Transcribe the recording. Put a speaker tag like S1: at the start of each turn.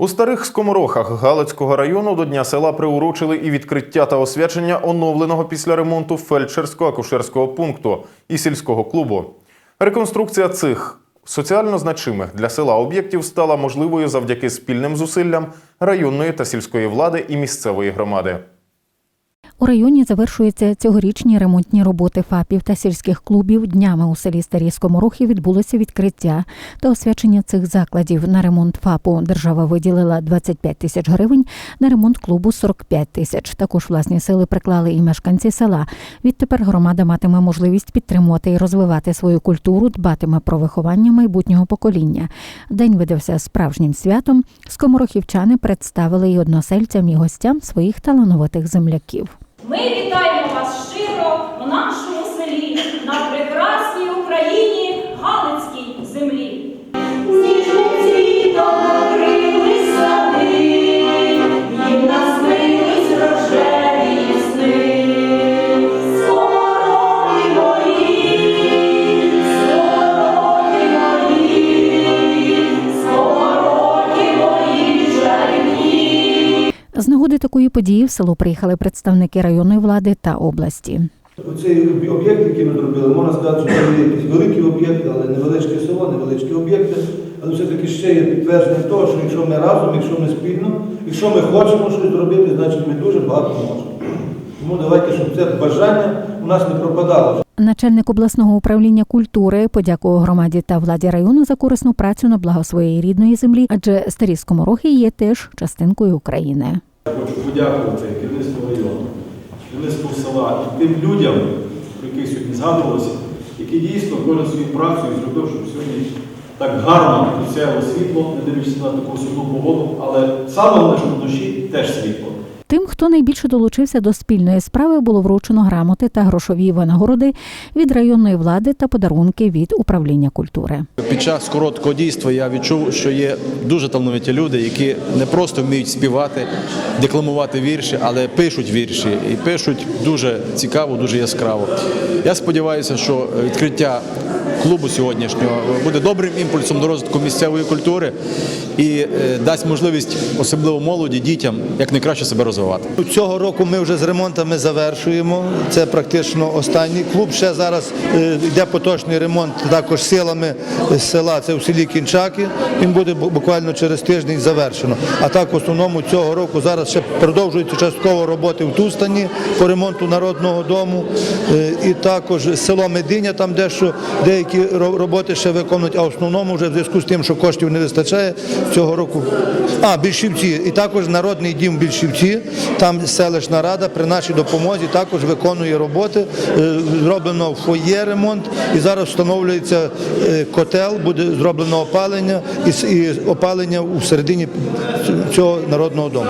S1: У старих скоморохах Галицького району до Дня села приурочили і відкриття та освячення оновленого після ремонту фельдшерсько-акушерського пункту і сільського клубу. Реконструкція цих соціально значимих для села об'єктів стала можливою завдяки спільним зусиллям районної та сільської влади і місцевої громади.
S2: У районі завершуються цьогорічні ремонтні роботи ФАПів та сільських клубів. Днями у селі Старі Скоморохи відбулося відкриття та освячення цих закладів. На ремонт ФАПу держава виділила 25 тисяч гривень, на ремонт клубу 45 тисяч. Також власні сили приклали і мешканці села. Відтепер громада матиме можливість підтримувати і розвивати свою культуру, дбатиме про виховання майбутнього покоління. День видався справжнім святом. Скоморохівчани представили і односельцям, і гостям своїх талановитих земляків.
S3: Ми вітаємо вас щиро в нашому селі на прекрасній Україні
S2: нагоди такої події в село приїхали представники районної влади та області.
S4: Оцей об'єкт, який ми зробили, можна сказати, що це якісь великі об'єкти, але невеличке село, невеличкі об'єкти. Але все-таки ще є підтвердження того, що якщо ми разом, якщо ми спільно, якщо ми хочемо щось зробити, значить ми дуже багато можемо. Тому давайте, щоб це бажання у нас не пропадало.
S2: Начальник обласного управління культури подякував громаді та владі району за корисну працю на благо своєї рідної землі, адже старі скоморохи є теж частинкою України.
S5: Я хочу подякувати керівництву району, керівництву села і тим людям, про яких сьогодні згадувалося, які дійсно кожен свою працею зробив, щоб сьогодні так гарно сяяло світло, не дивлячись на таку сумну погоду, але саме в нашому душі теж світло.
S2: Тим, хто найбільше долучився до спільної справи, було вручено грамоти та грошові винагороди від районної влади та подарунки від управління культури.
S6: Під час короткого дійства я відчув, що є дуже талановиті люди, які не просто вміють співати, декламувати вірші, але пишуть вірші і пишуть дуже цікаво, дуже яскраво. Я сподіваюся, що відкриття клубу сьогоднішнього буде добрим імпульсом до розвитку місцевої культури і е, дасть можливість, особливо молоді, дітям, як найкраще себе розвивати.
S7: Цього року ми вже з ремонтами завершуємо. Це практично останній клуб. Ще зараз е, йде поточний ремонт також силами села. Це в селі Кінчаки. Він буде буквально через тиждень завершено. А так в основному цього року зараз ще продовжуються частково роботи в Тустані по ремонту народного дому. Е, І також село Мединя, там дещо деякі ро- роботи ще виконують, а в основному вже в зв'язку з тим, що коштів не вистачає цього року. А, Більшівці. І також народний дім Більшівці, там селищна рада при нашій допомозі також виконує роботи. Е, Зроблено фоє ремонт і зараз встановлюється е, котел, буде зроблено опалення і опалення у середині цього народного дому.